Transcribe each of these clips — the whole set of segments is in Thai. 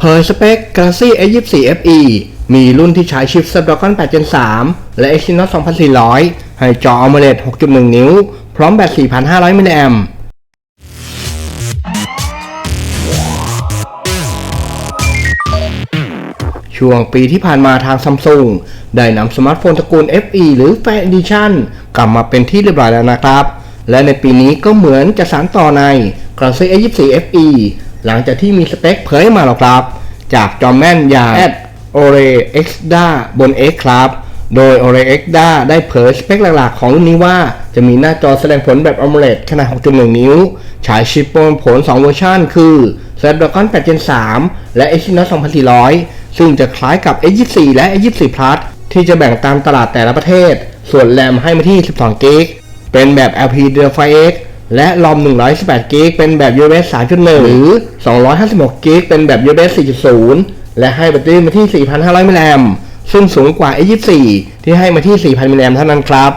เผยสเปค Galaxy S24 FE มีรุ่นที่ใช้ชิป Snapdragon 8 Gen 3 และ Exynos 2400 ให้จอ AMOLED 6.1 นิ้ว พร้อมแบต 4,500 มิลลิแอมช่วงปีที่ผ่านมาทางซัมซุงได้นำสมาร์ทโฟนตระกูล FE หรือ Fan Edition กลับมาเป็นที่เรียบร้อยแล้วนะครับ และในปีนี้ก็เหมือนจะสานต่อใน Galaxy S24 FE หลังจากที่มีสเปคเผยมาแล้วครับ จากจอมแม่นอย่าง a d o r e Xda บน X ครับ โดย o r e Xda ได้เผยสเปคหลักๆ ของรุ่นนี้ว่า จะมีหน้าจอแสดงผลแบบ AMOLED ขนาด 6.1 นิ้วใช้ชิปโปรผล 2 เวอร์ชันคือ Snapdragon 8 Gen 3 และ Exynos 2400 ซึ่งจะคล้ายกับ S24 และ S24 Plus ที่จะแบ่งตามตลาดแต่ละประเทศ ส่วนแรมให้มาที่ 12 g b เป็นแบบ LPDDR5X และ ROM 128 g b เป็นแบบ USB 3.1 หรือ 256 g b เป็นแบบ USB 4.0 และให้แบตเตอรี่มาที่ 4,500มิลลิแอมป์ซึ่งสูงกว่า S24 ที่ให้มาที่ 4,000มิลลิแอมป์เท่านั้นครับ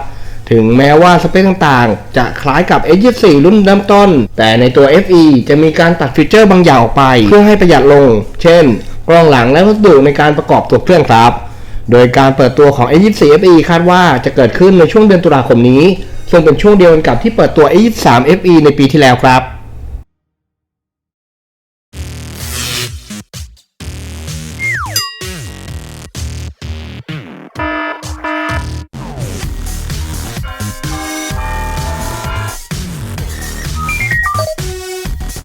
ถึงแม้ว่าสเปคต่างๆ จะคล้ายกับ S24 รุ่นเริ่มต้น แต่ในตัว FE จะมีการตัดฟีเจอร์บางอย่างออกไป เพื่อให้ประหยัดลง เช่น กล้องหลังและวัสดุในการประกอบตัวเครื่องครับ โดยการเปิดตัวของ A24 FE คาดว่าจะเกิดขึ้นในช่วงเดือนตุลาคมนี้ ซึ่งเป็นช่วงเดียวกันกับที่เปิดตัว A23 FE ในปีที่แล้วครับ